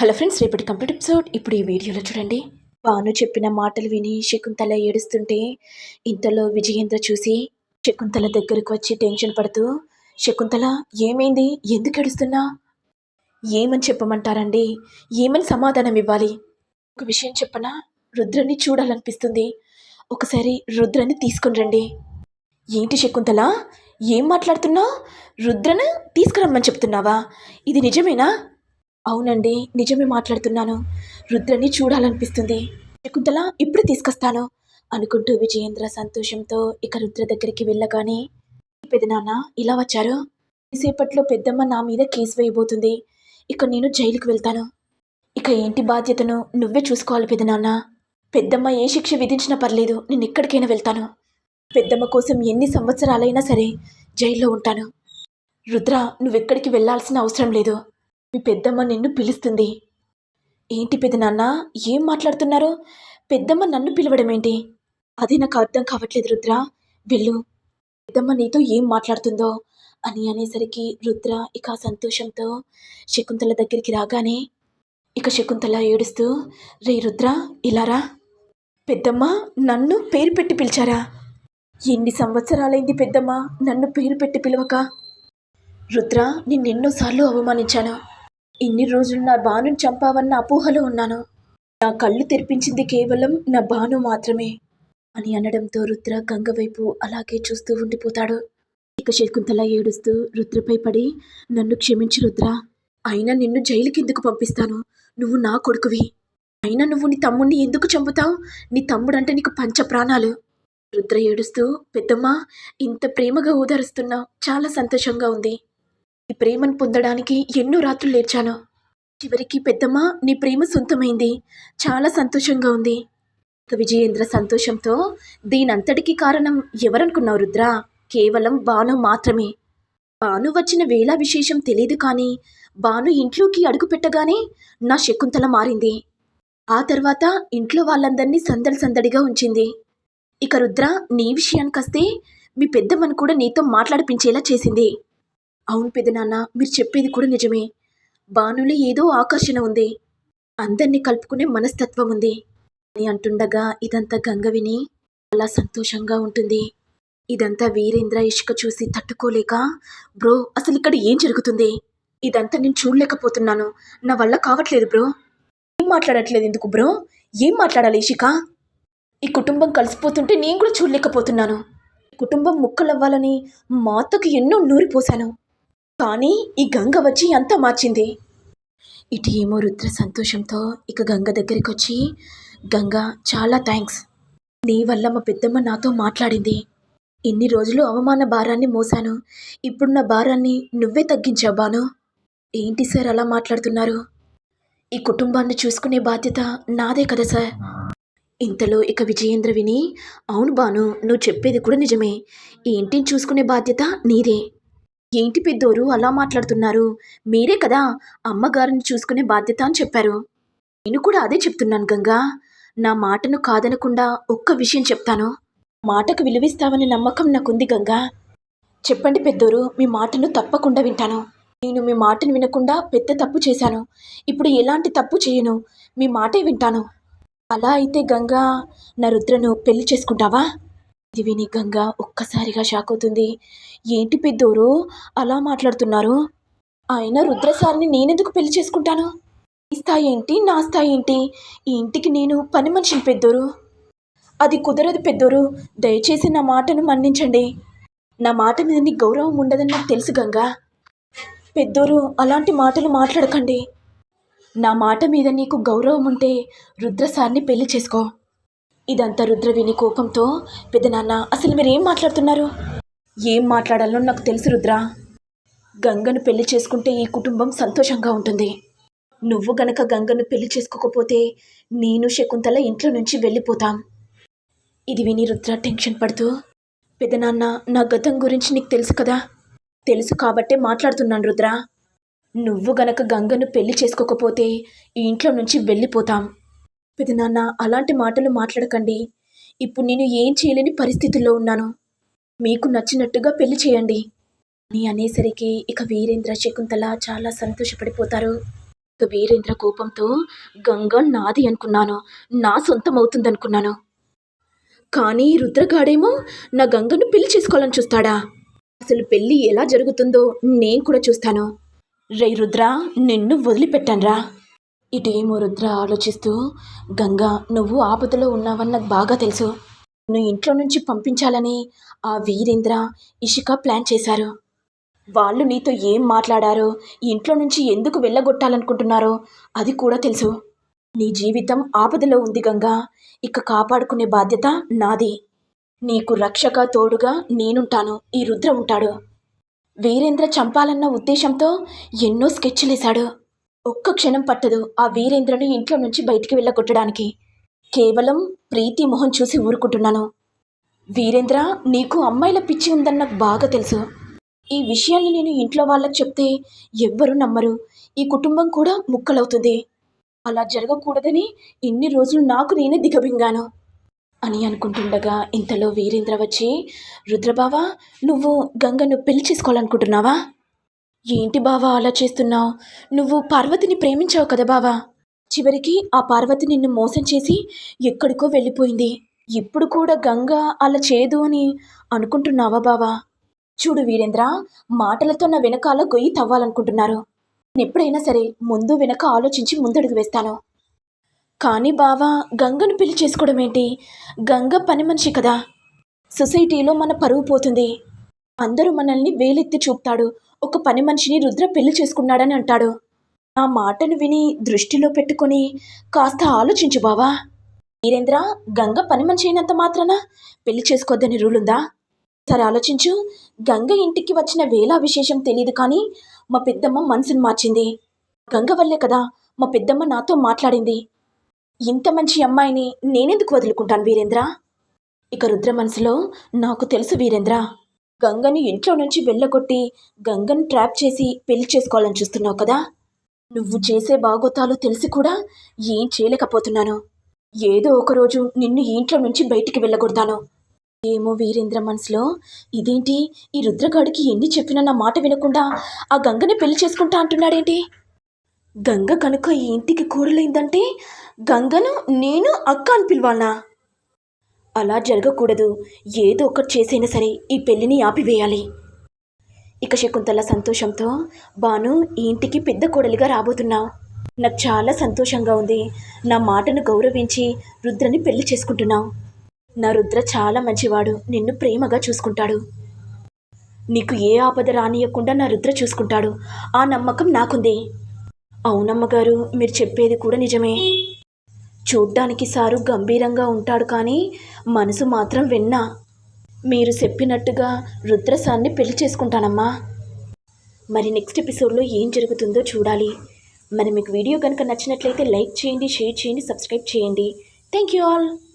Hello friends రేపటి complete episode. ఇప్పుడు ఈ వీడియోలో చూడండి. భాను చెప్పిన మాటలు విని శకుంతల ఏడుస్తుంటే ఇంతలో విజయేంద్ర చూసి శకుంతల దగ్గరకు వచ్చి టెన్షన్ పడుతూ శకుంతల ఏమైంది? ఎందుకు ఏడుస్తున్నా? ఏమని చెప్పమంటారండి? ఏమని సమాధానం ఇవ్వాలి? ఒక విషయం చెప్పనా? రుద్రని చూడాలనిపిస్తుంది. ఒకసారి రుద్రని తీసుకుని రండి. ఏంటి శకుంతల? ఏం మాట్లాడుతున్నావు రుద్రను తీసుకురమ్మని చెప్తున్నావా? ఇది నిజమేనా? అవునండి నిజమే మాట్లాడుతున్నాను. రుద్రని చూడాలనిపిస్తుంది. శకుంతల ఇప్పుడు తీసుకొస్తాను అనుకుంటూ విజయేంద్ర సంతోషంతో ఇక రుద్ర దగ్గరికి వెళ్ళగానే పెదనాన్న ఇలా వచ్చారు? సేపట్లో పెద్దమ్మ నా మీద కేసు వేయబోతుంది. ఇక నేను జైలుకు వెళ్తాను. ఇక ఏంటి బాధ్యతను? నువ్వే చూసుకోవాలి పెదనాన్న పెద్దమ్మ ఏ శిక్ష విధించినా పర్లేదు నేను ఎక్కడికైనా వెళ్తాను. పెద్దమ్మ కోసం ఎన్ని సంవత్సరాలైనా సరే జైల్లో ఉంటాను. రుద్ర నువ్వెక్కడికి వెళ్ళాల్సిన అవసరం లేదు. మీ పెద్దమ్మ నిన్ను పిలుస్తుంది. ఏంటి పెదనాన్న ఏం మాట్లాడుతున్నారు? పెద్దమ్మ నన్ను పిలవడం ఏంటి అది నాకు అర్థం కావట్లేదు రుద్ర. వెళ్ళు. పెద్దమ్మ నీతో ఏం మాట్లాడుతుందో అని అనేసరికి రుద్ర ఇక సంతోషంతో శకుంతల దగ్గరికి రాగానే ఇక శకుంతల ఏడుస్తూ రే రుద్ర ఇలారా పెద్దమ్మ నన్ను పేరు పెట్టి పిలిచారా? ఎన్ని సంవత్సరాలైంది పెద్దమ్మ నన్ను పేరు పెట్టి పిలవక? రుద్ర నిన్నెన్నోసార్లు అవమానించాను. ఇన్ని రోజులు నా బాను చంపావన్న అపోహలో ఉన్నాను. నా కళ్ళు తెరిపించింది కేవలం నా బాను మాత్రమే అని అనడంతో రుద్ర గంగ వైపు అలాగే చూస్తూ ఉండిపోతాడు. ఇక శకుంతల ఏడుస్తూ రుద్రపై పడి నన్ను క్షమించు రుద్ర. అయినా నిన్ను జైలుకి ఎందుకు పంపిస్తాను? నువ్వు నా కొడుకువి. అయినా నువ్వు నీ తమ్ముడిని ఎందుకు చంపుతావు? నీ తమ్ముడంటే నీకు పంచ ప్రాణాలు రుద్ర ఏడుస్తూ పెద్దమ్మ ఇంత ప్రేమగా ఓదారుస్తున్నావు చాలా సంతోషంగా ఉంది. ఈ ప్రేమను పొందడానికి ఎన్నో రాత్రులు లేచాను. చివరికి పెద్దమ్మ నీ ప్రేమ సొంతమైంది. చాలా సంతోషంగా ఉంది. ఇక విజయేంద్ర సంతోషంతో దీనంతటికీ కారణం ఎవరనుకున్నావు రుద్ర? కేవలం బాను మాత్రమే. బాను వచ్చిన వేళ విశేషం తెలియదు కానీ బాను ఇంట్లోకి అడుగు పెట్టగానే నా శకుంతల మారింది. ఆ తర్వాత ఇంట్లో వాళ్ళందరినీ సందడి సందడిగా ఉంచింది. ఇక రుద్ర నీ విషయానికొస్తే మీ పెద్దమ్మను కూడా నీతో మాట్లాడిపించేలా చేసింది. అవును పెదనాన్న మీరు చెప్పేది కూడా నిజమే. బానులో ఏదో ఆకర్షణ ఉంది. అందరినీ కలుపుకునే మనస్తత్వం ఉంది. అని అంటుండగా ఇదంతా గంగ విని చాలా సంతోషంగా ఉంటుంది. ఇదంతా వీరేంద్ర ఇష్క చూసి తట్టుకోలేక బ్రో అసలు ఇక్కడ ఏం జరుగుతుంది? ఇదంతా నేను చూడలేకపోతున్నాను. నా వల్ల కావట్లేదు బ్రో. ఏం మాట్లాడట్లేదు ఎందుకు బ్రో? ఏం మాట్లాడాలి ఇషిక? ఈ కుటుంబం కలిసిపోతుంటే నేను కూడా చూడలేకపోతున్నాను. కుటుంబం ముక్కలవ్వాలని మా అత్తకు ఎన్నో నూరిపోశాను. కానీ ఈ గంగ వచ్చి అంతా మార్చింది. ఇటు ఏమో రుద్ర సంతోషంతో ఇక గంగ దగ్గరికి వచ్చి గంగ చాలా థ్యాంక్స్. నీ వల్ల మా పెద్దమ్మ నాతో మాట్లాడింది. ఇన్ని రోజులు అవమాన భారాన్ని మోసాను. ఇప్పుడు నా భారాన్ని నువ్వే తగ్గించావు బాను. ఏంటి సార్ అలా మాట్లాడుతున్నారు? ఈ కుటుంబాన్ని చూసుకునే బాధ్యత నాదే కదా సార్. ఇంతలో ఇక విజయేంద్ర విని అవును బాను నువ్వు చెప్పేది కూడా నిజమే. ఈ ఇంటిని చూసుకునే బాధ్యత నీదే. ఏంటి పెద్దోరు అలా మాట్లాడుతున్నారు? మీరే కదా అమ్మగారిని చూసుకునే బాధ్యత అని చెప్పారు. నేను కూడా అదే చెప్తున్నాను గంగా. నా మాటను కాదనకుండా ఒక్క విషయం చెప్తాను. మాటకు విలువిస్తావని నమ్మకం నాకుంది గంగా. చెప్పండి పెద్దోరు మీ మాటను తప్పకుండా వింటాను. నేను మీ మాటను వినకుండా పెద్ద తప్పు చేశాను. ఇప్పుడు ఎలాంటి తప్పు చేయను? మీ మాటే వింటాను. అలా అయితే గంగా నా రుద్రను పెళ్ళి చేసుకుంటావా? ఇది విని గంగా ఒక్కసారిగా షాక్ అవుతుంది. ఏంటి పెద్దోరు? అలా మాట్లాడుతున్నారు. ఆయన రుద్రసారిని నేనెందుకు పెళ్ళి చేసుకుంటాను? ఈ స్థాయి ఏంటి? నా స్థాయి ఏంటి? ఈ ఇంటికి నేను పని మనిషిని పెద్దోరు. అది కుదరదు పెద్దోరు. దయచేసి నా మాటను మన్నించండి. నా మాట మీద నీ గౌరవం ఉండదని నాకు తెలుసు గంగా. పెద్దోరు అలాంటి మాటలు మాట్లాడకండి. నా మాట మీద నీకు గౌరవం ఉంటే రుద్రసార్ని పెళ్ళి చేసుకో. ఇదంతా రుద్ర విని కోపంతో పెద్దనాన్న అసలు మీరు ఏం మాట్లాడుతున్నారు? ఏం మాట్లాడాలో నాకు తెలుసు రుద్ర. గంగను పెళ్ళి చేసుకుంటే ఈ కుటుంబం సంతోషంగా ఉంటుంది. నువ్వు గనక గంగను పెళ్ళి చేసుకోకపోతే నేను శకుంతల ఇంట్లో నుంచి వెళ్ళిపోతాం. ఇది విని రుద్ర టెన్షన్ పడుతూ పెదనాన్న నా గతం గురించి నీకు తెలుసు కదా? తెలుసు కాబట్టే మాట్లాడుతున్నాను రుద్ర. నువ్వు గనక గంగను పెళ్ళి చేసుకోకపోతే ఈ ఇంట్లో నుంచి వెళ్ళిపోతాం. పెదనాన్న అలాంటి మాటలు మాట్లాడకండి. ఇప్పుడు నేను ఏం చేయలేని పరిస్థితుల్లో ఉన్నాను. మీకు నచ్చినట్టుగా పెళ్ళి చేయండి. అని అనేసరికి ఇక వీరేంద్ర శకుంతల చాలా సంతోషపడిపోతారు. ఇక వీరేంద్ర కోపంతో గంగ నాది అనుకున్నాను. నా సొంతం అవుతుందనుకున్నాను కానీ రుద్రగాడేమో నా గంగను పెళ్ళి చేసుకోవాలని చూస్తాడా? అసలు పెళ్ళి ఎలా జరుగుతుందో నేను కూడా చూస్తాను. రే రుద్ర నిన్ను వదిలిపెట్టానురా. ఇటేమో రుద్ర ఆలోచిస్తూ గంగా నువ్వు ఆపదలో ఉన్నావని నాకు బాగా తెలుసు. నువ్వు ఇంట్లో నుంచి పంపించాలని ఆ వీరేంద్ర ఇషిక ప్లాన్ చేశారు. వాళ్ళు నీతో ఏం మాట్లాడారో ఇంట్లో నుంచి ఎందుకు వెళ్ళగొట్టాలనుకుంటున్నారో అది కూడా తెలుసు. నీ జీవితం ఆపదలో ఉంది గంగా. ఇక కాపాడుకునే బాధ్యత నాది. నీకు రక్షక తోడుగా నేనుంటాను. ఈ రుద్ర ఉంటాడు. వీరేంద్ర చంపాలన్న ఉద్దేశంతో ఎన్నో స్కెచ్లేశాడు ఒక్క క్షణం పట్టదు ఆ వీరేంద్రను ఇంట్లో నుంచి బయటికి వెళ్ళగొట్టడానికి. కేవలం ప్రీతి మొహం చూసి ఊరుకుంటున్నాను. వీరేంద్ర నీకు అమ్మాయిల పిచ్చి ఉందని నాకు బాగా తెలుసు. ఈ విషయాన్ని నేను ఇంట్లో వాళ్ళకి చెప్తే ఎవ్వరూ నమ్మరు. ఈ కుటుంబం కూడా ముక్కలవుతుంది. అలా జరగకూడదని ఇన్ని రోజులు నాకు నేనే దిగబింగాను. అని అనుకుంటుండగా ఇంతలో వీరేంద్ర వచ్చి రుద్రబావా నువ్వు గంగను పెళ్ళి చేసుకోవాలనుకుంటున్నావా? ఏంటి బావా అలా చేస్తున్నావు? నువ్వు పార్వతిని ప్రేమించావు కదా బావా? చివరికి ఆ పార్వతి నిన్ను మోసం చేసి ఎక్కడికో వెళ్ళిపోయింది. ఇప్పుడు కూడా గంగ అలా చేయదు అని అనుకుంటున్నావా బావా? చూడు వీరేంద్ర మాటలతో నా వెనకాల గొయ్యి తవ్వాలనుకుంటున్నారు. నేను ఎప్పుడైనా సరే ముందు వెనక ఆలోచించి ముందడుగు వేస్తాను. కానీ బావా గంగను పెళ్ళి చేసుకోవడం ఏంటి? గంగ పని మనిషి కదా. సొసైటీలో మన పరువు పోతుంది. అందరూ మనల్ని వేలెత్తి చూపుతాడు. ఒక పని మనిషిని రుద్ర పెళ్ళి చేసుకున్నాడని అంటాడు. ఆ మాటను విని దృష్టిలో పెట్టుకొని కాస్త ఆలోచించు బావా. వీరేంద్ర గంగ పని మనిషి అయినంత మాత్రాన పెళ్ళి చేసుకోవద్దని రూల్ ఉందా సరే ఆలోచించు గంగ ఇంటికి వచ్చిన వేళ విశేషం తెలియదు కానీ మా పెద్దమ్మ మనసును మార్చింది. గంగ వల్లే కదా మా పెద్దమ్మ నాతో మాట్లాడింది. ఇంత మంచి అమ్మాయిని నేనెందుకు వదులుకుంటాను వీరేంద్ర? ఇక రుద్ర మనసులో నాకు తెలుసు వీరేంద్ర. గంగని ఇంట్లో నుంచి వెళ్ళగొట్టి గంగను ట్రాప్ చేసి పెళ్ళి చేసుకోవాలని చూస్తున్నావు కదా? నువ్వు చేసే బాగోతాలు తెలిసి కూడా ఏం చేయలేకపోతున్నాను. ఏదో ఒకరోజు నిన్ను ఇంట్లో నుంచి బయటికి వెళ్ళగొడతాను. ఏమో వీరేంద్ర మనసులో ఇదేంటి? ఈ రుద్రగాడికి ఎన్ని చెప్పినా నా మాట వినకుండా ఆ గంగని పెళ్ళి చేసుకుంటా అంటున్నాడేంటి? గంగ కనుక ఈ ఇంటికి కూరలైందంటే గంగను నేను అక్క అని పిలవాలా అలా జరగకూడదు. ఏదో ఒకటి చేసైనా సరే ఈ పెళ్ళిని ఆపివేయాలి. ఇక శకుంతల సంతోషంతో బాను ఈ ఇంటికి పెద్ద కోడలిగా రాబోతున్నావు. నాకు చాలా సంతోషంగా ఉంది. నా మాటను గౌరవించి రుద్రని పెళ్ళి చేసుకుంటున్నావు. నా రుద్ర చాలా మంచివాడు. నిన్ను ప్రేమగా చూసుకుంటాడు. నీకు ఏ ఆపద రానియకుండా నా రుద్ర చూసుకుంటాడు. ఆ నమ్మకం నాకుంది. అవునమ్మగారు మీరు చెప్పేది కూడా నిజమే. చూడ్డానికి సారు గంభీరంగా ఉంటాడు కానీ మనసు మాత్రం విన్నా. మీరు చెప్పినట్టుగా రుద్రసాన్ని పెళ్ళి చేసుకుంటానమ్మా. మరి నెక్స్ట్ ఎపిసోడ్లో ఏం జరుగుతుందో చూడాలి. మరి మీకు వీడియో కనుక నచ్చినట్లయితే లైక్ చేయండి షేర్ చేయండి సబ్స్క్రైబ్ చేయండి. Thank you all.